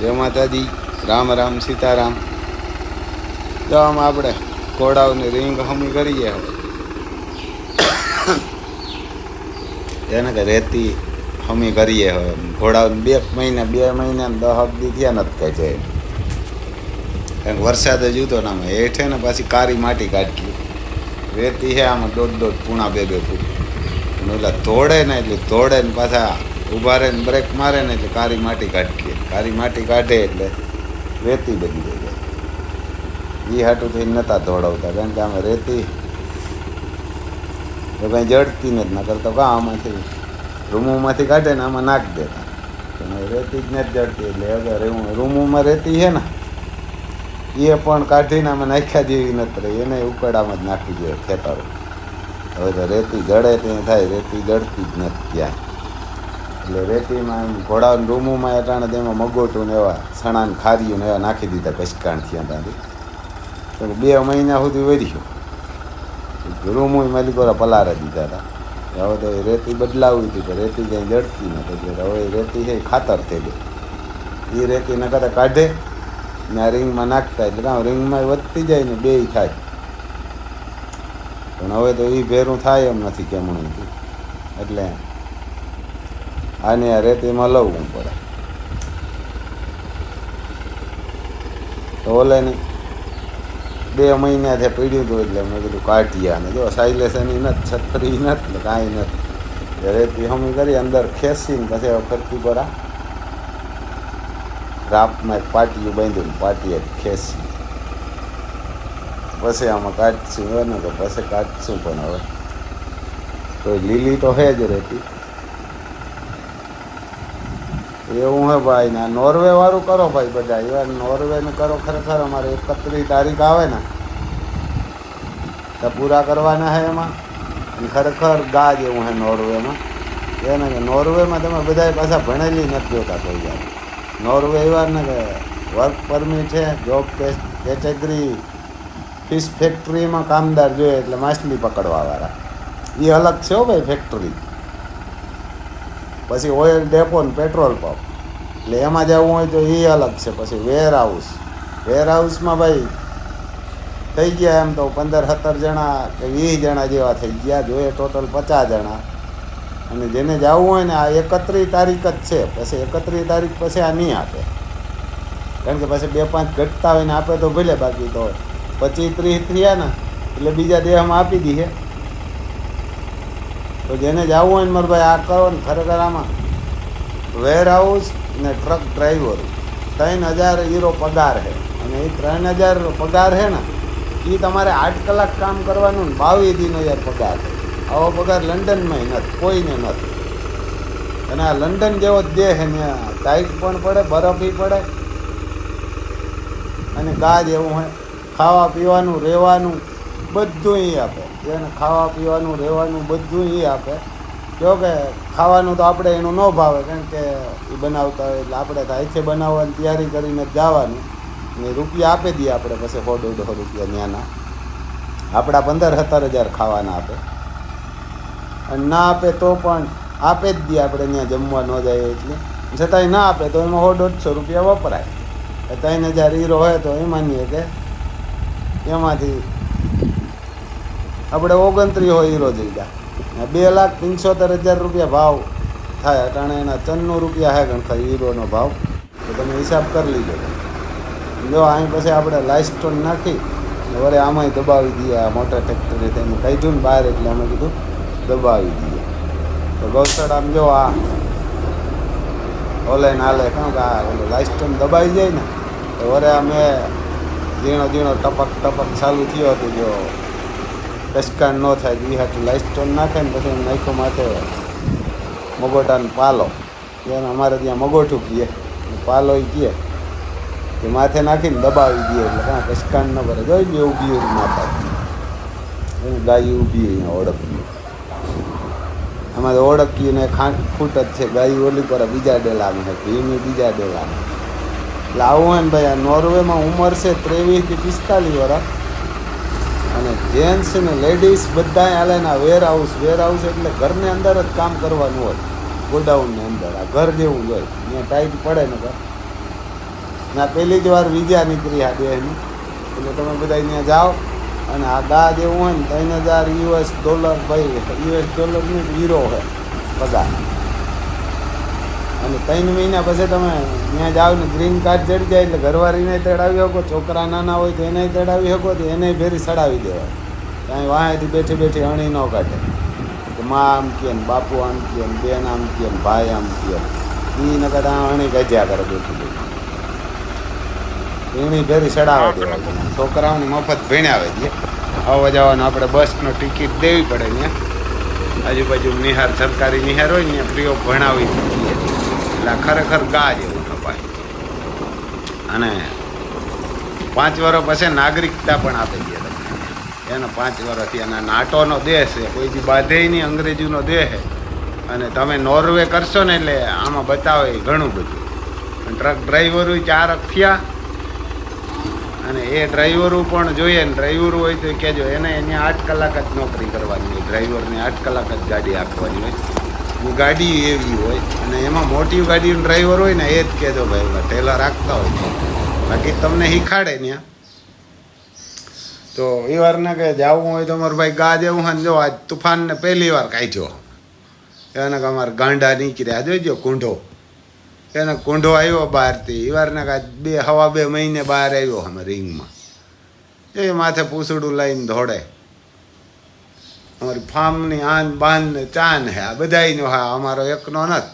જય માતાજી. રામ રામ સીતારામ. તો આમ આપણે ઘોડાઓની રીંગ હમી કરીએ હવે. એને કે રેતી હમી કરીએ હવે. ઘોડા બે મહિના બે મહિના દહ દસ થયા નથી કહે છે. કારણ કે વરસાદ જ ઉતો ને આમાં હેઠે ને પાછી કારી માટી કાઢી. રેતી છે આમાં દોઢ દોઢ પૂણા બે બે અને ઓલા ધોડે ને એટલે ધોડે ને પાછા ઊભા રહે ને બ્રેક મારે ને એટલે કારી માટી કાઢીએ. કારી માટી કાઢે એટલે રેતી બની જાય. એ હાટું થઈને નહોતા ધોડાવતા, કારણ કે આમાં રેતી તો કાંઈ જડતી નથી. ના કરતો કાં આમાંથી રૂમોમાંથી કાઢે ને આમાં નાખ દેતા. પણ રેતી જ નથી જડતી. એટલે હવે રૂમ રૂમોમાં રેતી છે ને એ પણ કાઢીને આમાં નાખ્યા જેવી નથી રહી. એને ઉકળામાં જ નાખી દે ખેતરો. હવે તો રેતી જડે ત્યાં થાય, રેતી જડતી જ નથી ત્યાં એટલે રેતીમાં એમ ઘોડા રૂમોમાં અટાણે તેમાં મગોટું ને એવા સણાને ખારીયું ને એવા નાખી દીધા ઘસકાણ થયા ત્યાંથી બે મહિના સુધી વધ્યો રૂમુય માલિકોરા પલારા દીધા હતા. હવે તો એ રેતી બદલાવી હતી, પણ રેતી ક્યાંય જડતી નથી. એટલે હવે રેતી છે ખાતર થઈ ગઈ. એ રેતી ન કરતા કાઢે ને આ રિંગમાં નાખતા. એટલે રિંગમાં વધતી જાય ને બેય થાય. પણ હવે તો એ ભેરું થાય એમ નથી કેમણું એટલે આને આ રેતીમાં લવવું પડે. તો ઓલે બે બે થયા પીડ્યું હતું એટલે મેં કીધું કાઢ્યા અને જો સાયલેશનની નથી, છત્રી નથી કાંઈ નથી. રેતી હમી કરી અંદર ખેંચીને પછી હવે ફરતી પરા રાપમાં એક પાટિયું બાંધ્યું ને પાટીએ ખેંચી. પછી આમાં કાઢશું હોય ને તો પછી કાઢશું પણ હવે. તો લીલી તો હે જ રહેતી એવું હે ભાઈ, ને નોર્વે વાળું કરો ભાઈ બધા. એવા નોર્વે ને કરો ખરેખર, અમારે એકત્રીસ તારીખ આવે ને, તો પૂરા કરવાના હે એમાં. ખરેખર ગા જેવું હે નોર્વેમાં એને કે નોર્વેમાં તમે બધા પાછા ભણેલી નથી જોતા કોઈ યાર નોર્વે એવા ને કે વર્ક પરમિટ છે જોબ કેટેગરી ફિશ ફેક્ટરીમાં કામદાર જોઈએ એટલે માછલી પકડવાવાળા એ અલગ છે હો ભાઈ ફેક્ટરી પછી ઓઇલ ડેપો ને પેટ્રોલ પંપ એટલે એમાં જવું હોય તો એ અલગ છે, પછી વેર હાઉસ વેર હાઉસમાં ભાઈ થઈ ગયા એમ તો પંદર સત્તર જણા કે વીસ જણા જેવા થઈ ગયા, જોઈએ ટોટલ પચાસ જણા. અને જેને જવું હોય ને આ એકત્રીસ તારીખ જ છે, પછી એકત્રીસ તારીખ પછી આ નહીં આપે. કારણ કે પછી બે પાંચ ઘટતા હોય ને આપે તો ભલે બાકી તો પચીસ ત્રીસ થયા ને, એટલે બીજા દેહમાં આપી દઈએ. તો જેને જવું હોય ને મારે ભાઈ આ કરો ને ખરેખર આમાં વેરહાઉસ ને ટ્રક ડ્રાઈવર ત્રણ હજાર હીરો પગાર છે. અને એ ત્રણ હજાર પગાર છે ને એ તમારે આઠ કલાક કામ કરવાનું ને બાવીસ દિનો યાર પગાર. આવો પગાર લંડનમાં નથી, કોઈને નથી. અને આ લંડન જેવો જ દેહ ને ટાઈટ પણ પડે, બરફી પડે. અને ગા જેવું હોય ખાવા પીવાનું રહેવાનું બધું અહીં આપે. જેને ખાવા પીવાનું, રહેવાનું બધું એ આપે. જો કે ખાવાનું તો આપણે એનું ન ભાવે, કારણ કે એ બનાવતા હોય એટલે આપણે અહીંથી બનાવવાની તૈયારી કરીને જવાનું. ને રૂપિયા આપી દઈએ આપણે પછી સો, દોઢસો રૂપિયા ત્યાંના. આપણા પંદર, સત્તર હજાર ખાવાના આપે. અને ના આપે તો પણ આપે જ દઈએ આપણે ત્યાં જમવા ન જાય એટલે. છતાંય ના આપે તો એમાં સો, દોઢસો રૂપિયા વપરાય. ત્રણ હજાર હીરો હોય તો એ માનીએ કે એમાંથી આપણે ઓગણત્રીસ હોય હીરો જઈ ગયા. બે લાખ પંચોતેર હજાર રૂપિયા ભાવ થાય અટાણે એના ચન્નું રૂપિયા હે ગણતા હીરોનો ભાવ. તો તમે હિસાબ કરી લીધો. જો અહીં પછી આપણે લાઇસ્ટોન નાખી, ને વરે આમાંય દબાવી દઈએ આ મોટા ટ્રેક્ટરે થઈને કાઢ્યું ને બહાર એટલે અમે કીધું દબાવી દઈએ. તો ગૌશાળા આમ જો આ ઓલે હાલે કહું કે આ ઓલું લાઇસ્ટોન દબાઈ જાય ને, તો વરે અમે ઝીણો ઝીણો ટપક ટપક ચાલુ થયો હતું જો કસકાણ ન થાય એ હાટું લાઇસ્ટોન નાખે ને પછી નાખ્યો માથે મગોટાનો પાલો. એને અમારે ત્યાં મગોઠું કીએ પાલો એ કીએ કે માથે નાખીને દબાવી દઈએ એટલે કાં કસકાણ ન કરે જોઈ બે ઊભી હોય માતા એને ગાય ઊભી અહીંયા ઓળખી અમારે ઓળખીને ખાંક ખાંટ જ છે. ગાય ઓલી પર બીજા ડેલામાં છે ભીમી બીજા ડેલામાં એટલે આવું હોય ને ભાઈ, આ નોર્વેમાં ઉંમર છે ત્રેવીસથી પિસ્તાલીસ વર્ષ જેન્ટ્સ ને લેડીઝ બધા હાલેના વેર હાઉસ વેર હાઉસ એટલે ઘરની અંદર જ કામ કરવાનું હોય. ગોડાઉનની અંદર, આ ઘર જેવું હોય. ત્યાં ટાઈટ પડે ને અને પહેલી જ વાર વિજા નીકળી આ દેહની એટલે તમે બધા અહીંયા જાઓ અને આ દા જેવું હોય ને ત્રણ હજાર યુએસ ડોલર ભાઈ યુએસ ડોલરની હીરો છે પગાર અને ત્રણ મહિના પછી તમે ત્યાં જાઓ ને ગ્રીન કાર્ડ ચડી જાય એટલે ઘરવાળીને તેડાવી શકો, છોકરા નાના હોય તો એને તેડાવી શકો, તો એને ભેરી ચડાવી દેવાય. ત્યાં વાંહેથી બેઠી બેઠી અણી ન કાઢે. કે મા આમ કહે ને, બાપુ આમ કહે ને, બેન આમ કહે ને, ભાઈ આમ કહે એ નકર આ અણી કાઢ્યા કરે બેઠી બેઠી. એની ભેરી ચડાવે દેવાય. છોકરાઓને મફત ભીણાવે છે. આવવા જવાનું આપણે બસનો ટિકિટ દેવી પડે ને. આજુબાજુ નિહાર, સરકારી નિહાર હોય ને ફ્રી ઓફ ભણાવી. એટલે ખરેખર ગા જેવું કપાય. અને પાંચ વર્ષ પછી નાગરિકતા પણ આપી દે તમને એનો પાંચ વર્ષથી એના નાટોનો દેહ છે કોઈથી બાધે નહીં અંગ્રેજીનો દેહ. અને તમે નોર્વે કરશો ને એટલે આમાં બતાવે ઘણું બધું. ટ્રક ડ્રાઈવરો ચાર થયા. અને એ ડ્રાઈવરો પણ જોઈએ ને ડ્રાઈવર હોય તો કહેજો, એને એની આઠ કલાક જ નોકરી કરવાની હોય, ડ્રાઈવરને આઠ કલાક જ ગાડી આપવાની હોય. ગાડી એવી હોય અને એમાં મોટી ગાડીનો ડ્રાઈવર હોય ને એ જ કહેજો ભાઈ ઓલા ઠેલા રાખતા હોય. બાકી તમને શીખાડે ત્યાં. તો એ વાર ને કે જવું હોય તો અમારું ભાઈ ગા જેવું હોય જો આજ તુફાનને પહેલી વાર કાઢ્યો. એને કે અમારે ગાંડા નીકળ્યા. જોઈજો કુંઢો. એને કુંઢો આવ્યો બહારથી. એ વાર કે બે, હવા બે મહિને બહાર આવ્યો અમે રિંગમાં એ માથે પૂસડું લઈને દોડે. અમારી ફાર્મની આન બાન ને ચાન હે, આ બધાયનો હા અમારો એકનો નથી.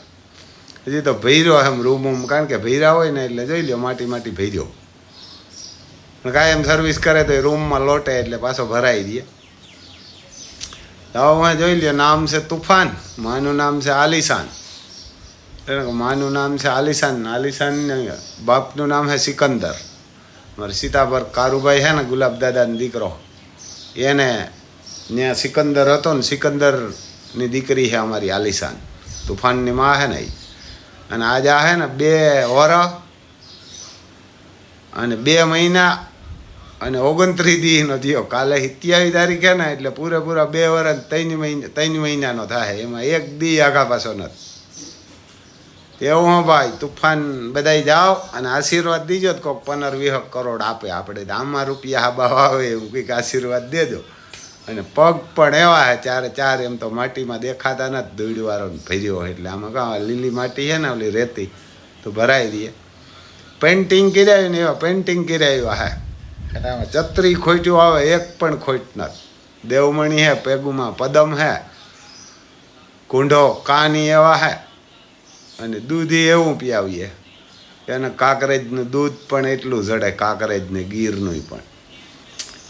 હજી તો ભૈરો એમ રૂમ કારણ કે ભૈરા હોય ને એટલે જોઈ લ્યો, માટી માટી ભૈર્યો કાયમ સર્વિસ કરે તો એ રૂમમાં લોટે એટલે પાછો ભરાઈ દે. હવે હું જોઈ લ્યો, નામ છે તુફાન, માનું નામ છે આલિશાન. માનું નામ છે આલિશાન આલિશાન બાપનું નામ છે સિકંદર. મારે સીતાભર કારુભાઈ છે ને ગુલાબ દાદાનો દીકરો. એને ત્યાં સિકંદર હતો ને સિકંદરની દીકરી છે અમારી આલિશાન. તુફાનની માં છે ને એ અને આજે આ છે ને બે વર અને બે મહિના અને ઓગણત્રીસ દીનો થયો. કાલે સત્યાવીસ તારીખે ને એટલે પૂરેપૂરા બે વર્ષ ત્રણ મહિના, ત્રણ મહિનાનો થાય. એમાં એક દી આગા પાછો નથી. એવું હો ભાઈ, તુફાન બધાય જાઓ અને આશીર્વાદ દીજો કોઈક પંદર વીસ કરોડ આપે. આપણે આમાં રૂપિયા હાબા આવે એવું કંઈક આશીર્વાદ દેજો. અને પગ પણ એવા હે ચારે ચાર એમ તો માટીમાં દેખાતા નથી, દોડવાળો ભર્યો એટલે આમાં કાં લીલી માટી છે ને, ઓલી રેતી, તો ભરાઈ દઈએ. પેન્ટિંગ કરાવ્યું ને એવા પેન્ટિંગ કરાવ્યા હે એટલે આમાં ચત્રી ખોટ્યું આવે, એક પણ ખોટ નથી. દેવમણી હે પેગુમાં પદમ હે કુંઢો, કાની એવા હે અને દૂધી એવું પીઆવીએ એને કાંકરેજનું દૂધ પણ એટલું જડે, કાકરેજને ગીરનું પણ.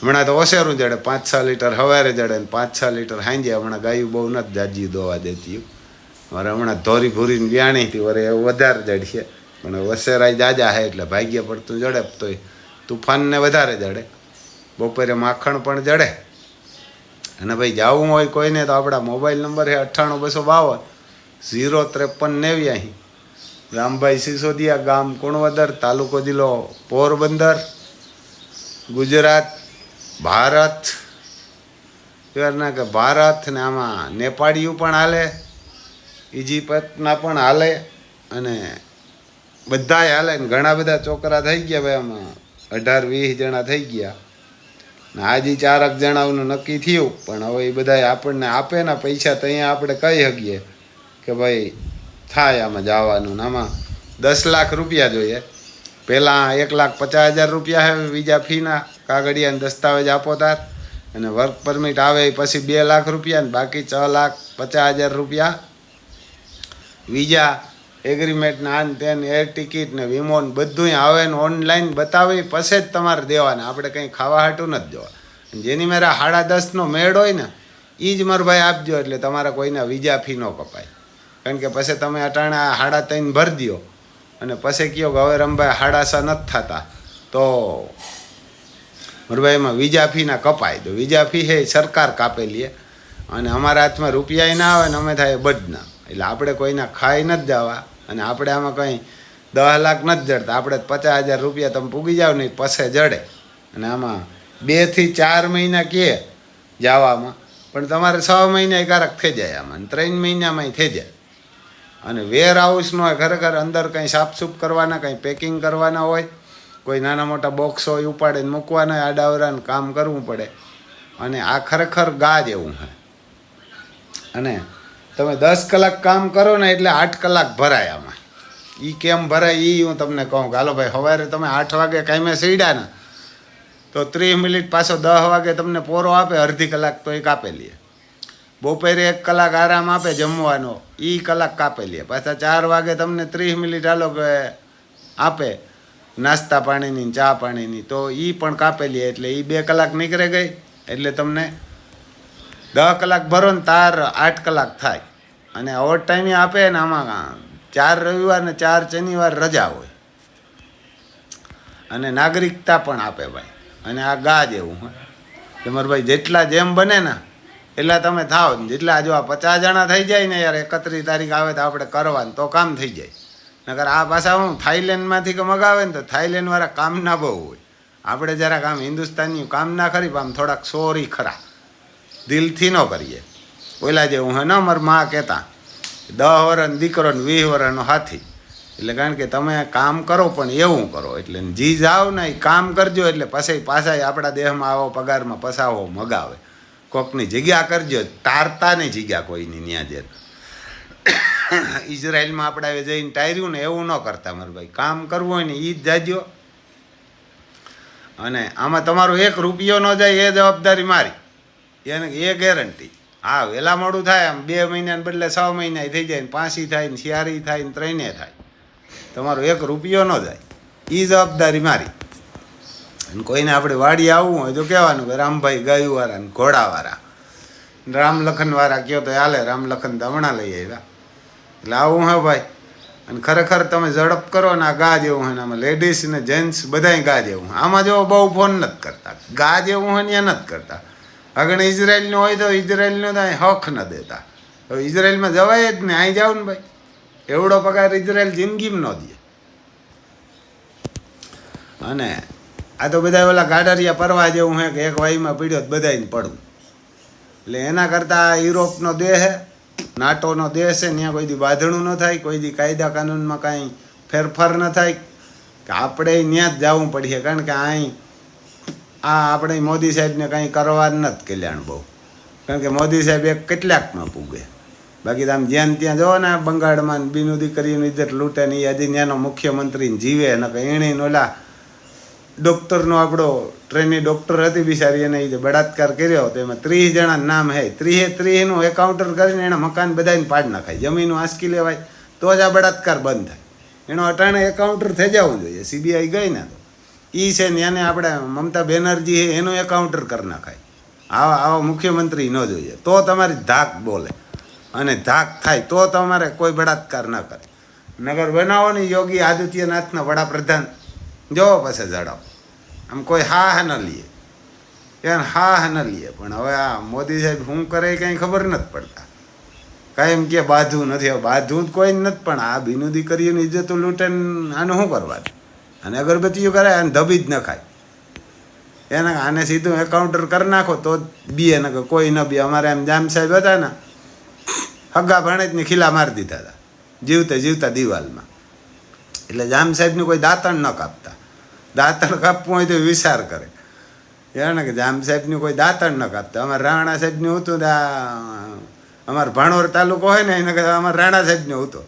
હમણાં તો ઓસેરું જડે પાંચ છ લીટર હવારે જડે ને પાંચ છ લીટર હાંજે હમણાં ગાયું બહુ નથી જાજી દોવા દેતી મારે હમણાં ધોરી ભૂરીને વ્યાણી હતી, વરે વધારે જડશે પણ વસેરાય જાજા હે એટલે ભાગ્ય પડતું જડે તોય. તુફાનને વધારે જડે. બપોરે માખણ પણ જડે. અને ભાઈ જવું હોય કોઈને તો આપણા મોબાઈલ નંબર છે અઠ્ઠાણું બસો બાવન. ઝીરો ત્રેપન નેવ્યાસી રામભાઈ સિસોદિયા ગામ, કુણવદર, તાલુકો જિલ્લો પોરબંદર, ગુજરાત. ભારત. એવાના કે ભારત ને આમાં નેપાળીયું પણ હાલે ઇજિપ્તના પણ હાલે અને બધાય હાલે ને ઘણા બધા છોકરા થઈ ગયા ભાઈ આમાં. અઢાર, વીસ જણા થઈ ગયા. ને આજે ચારક જણાઓનું નક્કી થયું, પણ હવે એ બધા આપણને આપે ને પૈસા તો અહીંયા આપણે કહી શકીએ કે ભાઈ થાય આમાં જવાનું ને આમાં દસ લાખ રૂપિયા જોઈએ. પહેલાં એક લાખ પચાસ હજાર રૂપિયા હે, બીજા ફીના કાગળિયા દસ્તાવેજ આપો તાર. અને વર્ક પરમિટ આવે પછી બે લાખ રૂપિયા બાકી છ લાખ પચાસ હજાર રૂપિયા. વિઝા એગ્રીમેન્ટ આન તેન એર ટિકિટ ને વીમો ને બધુંય આવે ને ઓનલાઈન બતાવી પછી જ તમારે દેવાના. આપણે કંઈ ખાવા હાટું નથી દેવા જેની મારા સાડા દસનો મેળ હોય ને એ જ મારું ભાઈ આપજો એટલે તમારા કોઈના વિઝા ફી ન કપાય. કારણ કે પછી તમે અટાણા સાડા ત્રણ ભરી દો અને પછી કહો કે હવે રમભાઈ હાડાસા નથી થતા. તો મારા એમાં વિઝા ફીના કપાય. તો વિઝા ફી છે એ સરકાર કાપેલી અને અમારા હાથમાં રૂપિયાય ના આવે ને અમે થાય બદના એટલે આપણે કોઈના ખાઈ નથી જવા. અને આપણે આમાં કંઈ દસ લાખ નથી જડતા. આપણે પચાસ હજાર રૂપિયા તમે પૂગી જાઓ ને પસે જડે. અને આમાં બેથી ચાર મહિના કહે જવામાં. પણ તમારે છ મહિના કારક થઈ જાય આમાં. ત્રણ મહિનામાં થઈ જાય. અને વેર હાઉસનો ખરેખર અંદર કંઈ સાફસૂફ કરવાના, કંઈ પેકિંગ કરવાના હોય કોઈ નાના મોટા બોક્સ હોય ઉપાડીને મૂકવાના આડાવરાને કામ કરવું પડે. અને આ ખરેખર ગા જેવું છે. અને તમે દસ કલાક કામ કરો ને એટલે આઠ કલાક ભરાય આમાં. એ કેમ ભરાય એ હું તમને કહું કે, હાલો ભાઈ સવારે તમે આઠ વાગે કાંઈ સીડ્યા ને, તો ત્રીસ મિનિટ પાછો દસ વાગે તમને પોરો આપે, અડધી કલાક તો એક કાપી લે. બપોરે એક કલાક આરામ આપે જમવાનો એ કલાક કાપે લે. પાછા ચાર વાગે તમને ત્રીસ મિનિટ હાલો કે આપે નાસ્તા પાણીની, ચા પાણીની, તો એ પણ કાપેલી એટલે એ બે કલાક નીકળે ગઈ. એટલે તમને દસ કલાક ભરો ને તાર આઠ કલાક થાય. અને ઓવર ટાઈમે આપે ને આમાં ચાર રવિવાર ને ચાર શનિવાર રજા હોય. અને નાગરિકતા પણ આપે ભાઈ. અને આ ગા જેવું હોય. તમારે ભાઈ જેટલા જેમ બને ને, એટલા તમે થાવ જેટલા જો આ પચાસ જણા થઈ જાય ને યાર, એકત્રીસ તારીખ આવે તો આપણે કરવાનું, તો કામ થઈ જાય. નકર આ પાછા હું થાઈલેન્ડમાંથી કે મગાવે ને તો થાઈલેન્ડવાળા કામ ના બહુ હોય. આપણે જરાક આમ હિન્દુસ્તાની કામ ના પણ આમ થોડાક સોરી ખરા. દિલથી ન કરીએ. ઓલા જેવું હે ન અમાર મા કહેતા, દહ વરણ દીકરો ને વીસ વરણ હાથી. એટલે કારણ કે તમે કામ કરો પણ એવું કરો. એટલે જી જાઓ ને એ કામ કરજો, એટલે પછી પાછા આપણા દેહમાં આવો પગારમાં પસાવો મગાવે. કોકની જગ્યા કરજો તારતા નહીં જગ્યા કોઈની ન્યા જે ઇઝરાયલમાં આપણે જઈને ટાયર્યું ને એવું ન કરતા મારું ભાઈ. કામ કરવું હોય ને એ જ જાજો. અને આમાં તમારો એક રૂપિયો ન જાય એ જવાબદારી મારી. એને એ ગેરંટી હા વહેલા મોડું થાય, આમ બે મહિનાને બદલે છ મહિના થઈ જાય ને પાંચી થાય ને શિયારી થાય ને ત્રણે થાય. તમારો એક રૂપિયો ન જાય. એ જવાબદારી મારી. અને કોઈને આપણે વાડી આવવું હોય તો કહેવાનું કે રામભાઈ ગાયુવાળા ને ઘોડાવાળા. રામ લખનવાળા કયો તો હાલે રામ લખન તો હમણાં લઈ આવ્યા. એટલે આવું હે ભાઈ. અને ખરેખર તમે ઝડપ કરો ને આ ગા જેવું હોય આમાં લેડીઝ ને જેન્ટ્સ બધાય ગા જેવું હોય. આમાં જો બહુ ફોન નથી કરતા. ગા જેવું હોય ને નથી કરતા. આગળ ઇઝરાયલનું હોય તો ઇઝરાયલનું તો અહીં હક ન દેતા. તો ઇઝરાયલમાં જવાય જ ને, અહીં જાવ ને ભાઈ. એવડો પગાર ઇઝરાયલ જિંદગીમાં ન દે. અને આ તો બધા ઓલા ગાડરિયા પરવા જેવું હે કે એક વાઈમાં પીડ્યો બધાને પડવું. એટલે એના કરતાં યુરોપનો દેહ હે નાટોનો દેશ છે, ત્યાં કોઈ દી બાંધણું ન થાય, કોઈ દી કાયદા કાનૂનમાં કાંઈ ફેરફાર ન થાય. કે આપણે ત્યાં જ જવું પડીએ કારણ કે અહીં આ આપણે મોદી સાહેબને કાંઈ કરવા નથી કલ્યાણ બહુ. કારણ કે મોદી સાહેબ એક કેટલાકમાં પૂગે. બાકી આમ જ્યાં ત્યાં જવો ને બંગાળમાં બીનું દીકરીનું ઇજ્જત લૂંટે ને એ હજી ત્યાંનો મુખ્યમંત્રી જીવે ને એણે નોલા ડૉક્ટરનો આપણો ટ્રેની ડૉક્ટર હતી બિચારી, એને જે બળાત્કાર કર્યો, તો એમાં ત્રીસ જણા નામ હે. ત્રીસે ત્રીસનું એકાઉન્ટર કરીને એના મકાન બધાને પાડ નાખાય. જમીનું આંસકી લેવાય, તો જ આ બળાત્કાર બંધ થાય. એનો અટાણે એકાઉન્ટર થઈ જવું જોઈએ. સીબીઆઈ ગઈ ને તો. એ છે ને એને આપણે મમતા બેનર્જી છે એનું એકાઉન્ટર કરી નાખાય. આવા આવા મુખ્યમંત્રી ન જોઈએ. તો તમારી ધાક બોલે. અને ધાક થાય, તો તમારે કોઈ બળાત્કાર ન કરે. નગર બનાવો ને યોગી આદિત્યનાથના વડાપ્રધાન જોવો પાસે ઝડપ. આમ કોઈ હા હા ન લઈએ એને હા હા ન લઈએ પણ હવે આ મોદી સાહેબ શું કરે એ કંઈ ખબર નથી પડતા. કાંઈ એમ કે બાધું નથી. હવે બાધું જ કોઈ નથી, પણ આ બીનું દીકરીઓની ઇજ્જત લૂંટે ને, આને શું કરવા અને અગરબત્તીઓ કરે અને ધબી જ ન ખાય. એને આને સીધું એકાઉન્ટર કરી નાખો તો બી બીએ ને કોઈ ન બી. અમારે એમ જામ સાહેબ હતા ને હગા ભાણેજને ખીલા મારી દીધા હતા. જીવતા જીવતા દિવાલમાં. એટલે જામ સાહેબનું કોઈ દાંતણ ન કાપતા. દાંતણ કાપવું હોય તો વિચાર કરે. એને કે જામ સાહેબની કોઈ દાંતણ ન કાપતા. અમારે રાણા સાહેબનું હતું ને અમારે ભાણવર તાલુકો હોય ને, એને કહેતા અમારે રાણા સાહેબનું હતું.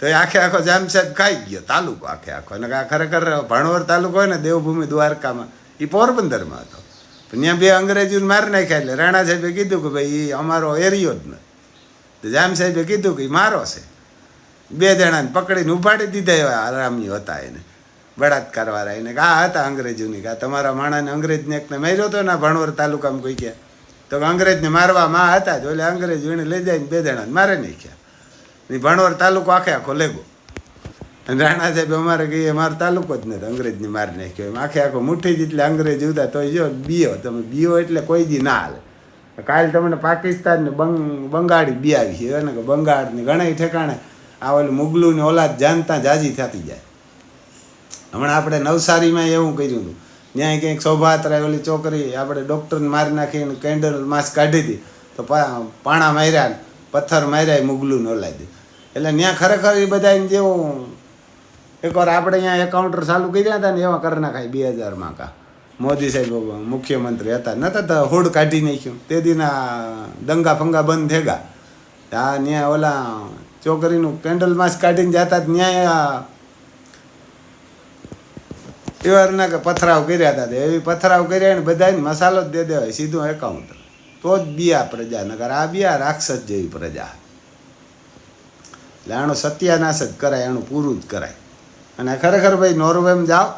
તો એ આખે આખો જામ સાહેબ ખાઈ ગયો, તાલુકો આખે આખો. અને આ ખરેખર ભાણવર તાલુકો હોય ને, દેવભૂમિ દ્વારકામાં એ પોરબંદરમાં હતો. પણ ત્યાં બે અંગ્રેજીને મારી નાખ્યા એટલે રાણા સાહેબે કીધું કે ભાઈ એ અમારો એરિયો જ નથી. તો જામ સાહેબે કીધું કે એ મારો છે. બે જણાને પકડીને ઉપાડી દીધા એવા આરામી હતા એને. બળાત્કારવાળા એને કે હતા અંગ્રેજોની. કે તમારા માણાને અંગ્રેજને એકને માર્યો હતો ને ભણવર તાલુકામાં કોઈ કે. તો અંગ્રેજને મારવા માં હતા જ. ઓલે અંગ્રેજ એને લઈ જાય ને બે જણાને મારે નાખ્યા ને ભણવર તાલુકો આખે આખો લેગો. અને રાણા સાહેબ અમારે કહીએ મારો તાલુકો જ નથી, અંગ્રેજને મારી નાખ્યો એમ આખે આખો મુઠ્ઠી જ એટલે અંગ્રેજ ઉતા તો જો બીઓ, તમે બીઓ એટલે કોઈ દી ના હાલે. કાલ તમને પાકિસ્તાનને બંગ, બંગાળી બિયાવી છે. એને કે બંગાળની ઘણા ઠેકાણે આ ઓલું મુગલુંની ઓલાદ જાણતા જાજી થતી જાય. હમણાં આપણે નવસારીમાં એવું કર્યું હતું. ત્યાં કંઈક શોભાયાત્રા ઓલી છોકરી આપણે ડૉક્ટરને મારી નાખીને કેન્ડલ માસ્ક કાઢી હતી. તો પાણા માર્યા પથ્થર માર્યા મુગલું ને દે એટલે ત્યાં ખરેખર એ બધા જેવું એકવાર આપણે અહીંયા એકાઉન્ટર ચાલુ કર્યા હતા ને એવા કરી નાખાય બે હજારમાં કા. મોદી સાહેબ મુખ્યમંત્રી હતા. નતા હોડ કાઢી નાખ્યું. તે દીના દંગા ફંગા બંધ થઈ ગયા ત્યાં ઓલા છોકરીનું કેન્ડલ માસ કાઢીને જતા ન્યાય એવા ના કે પથરાવ કર્યા હતા એવી પથરાવ કર્યા ને બધાને મસાલો જ દે દેવાય સીધું એકાઉન્ટ તો જ બિયા પ્રજા નગર આ બિયા રાક્ષસ જેવી પ્રજા. એટલે આનો સત્યાનાશ જ કરાય, આનું પૂરું જ કરાય. અને ખરેખર ભાઈ નોર્વેમાં જાઓ,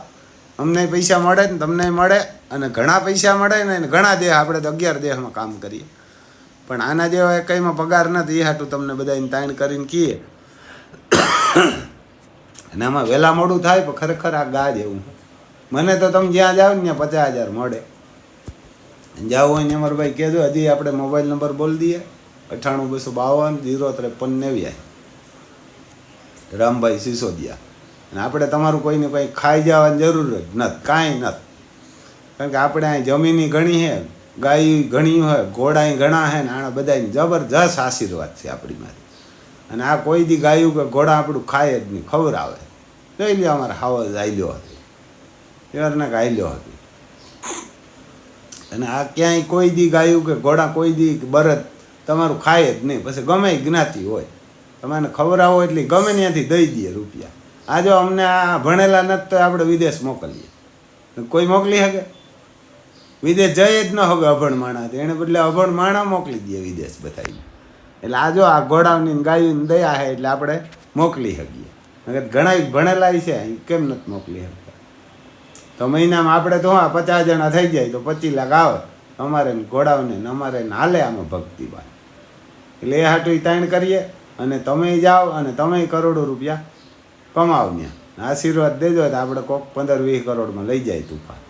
અમને પૈસા મળે ને તમને મળે, અને ઘણા પૈસા મળે ને એને ઘણા દેહ, આપણે તો અગિયાર દેહમાં કામ કરીએ. પણ આના જેવા કંઈમાં પગાર નથી, એ હાટું તમને બધાને તાણ કરીને કહીએ. અને આમાં વહેલા મોડું થાય, પણ ખરેખર આ ગા જેવું મને તો તમે જ્યાં જાઓ ને પચાસ હજાર મળે. જાવ હોય ને અમરભાઈ કહેજો, હજી આપણે મોબાઈલ નંબર બોલી દઈએ. અઠ્ઠાણું બસો બાવન, જીરો ત્રેપન નેવ્યાસી રામભાઈ સિસોદિયા. અને આપણે તમારું કોઈને કંઈ ખાઈ જવાની જરૂર જ નથી, કાંઈ નથી. કારણ કે આપણે અહીં જમીની ઘણી છે, ગાય ઘણી હોય ઘોડા ઘણા છે, ને આના બધા જબરજસ્ત આશીર્વાદ છે આપણી માટે અને આ કોઈ દી ગાયું કે ઘોડા આપણું ખાય જ નહીં ખબર આવે જોઈ લે અમારે હાવજ આવી હતો. એવારના ગાયલો હતો. અને આ ક્યાંય કોઈ દી ગાયું કે ઘોડા કોઈ દી બરદ તમારું ખાય જ નહીં. પછી ગમે જ્ઞાતિ હોય. તમારે ખબર હોય એટલે ગમે ત્યાંથી દઈ દઈએ રૂપિયા. આ જો અમને આ ભણેલા નથી તો આપણે વિદેશ મોકલીએ. કોઈ મોકલી શકે? વિદેશ જઈએ જ ન હવે અભણ માણા એને બદલે અભણ માણા મોકલી દઈએ વિદેશ બતાવી એટલે આ જો આ ઘોડાની ગાયું દયા છે એટલે આપણે મોકલી શકીએ. ઘણા ભણેલા છે કેમ નથી મોકલી શકતા? તો મહિનામાં આપણે તો હા, પચાસ જણા થઈ જાય તો પચીસ લાખ આવે. અમારે ઘોડાઓને અમારે હાલે આમાં ભક્તિભાઈ. એટલે એ હાટું તાણ કરીએ અને તમે જાઓ અને તમે કરોડો રૂપિયા કમાવ ત્યાં. આશીર્વાદ દેજો તો આપણે કોક પંદર વીસ કરોડમાં લઈ જાય તુફાન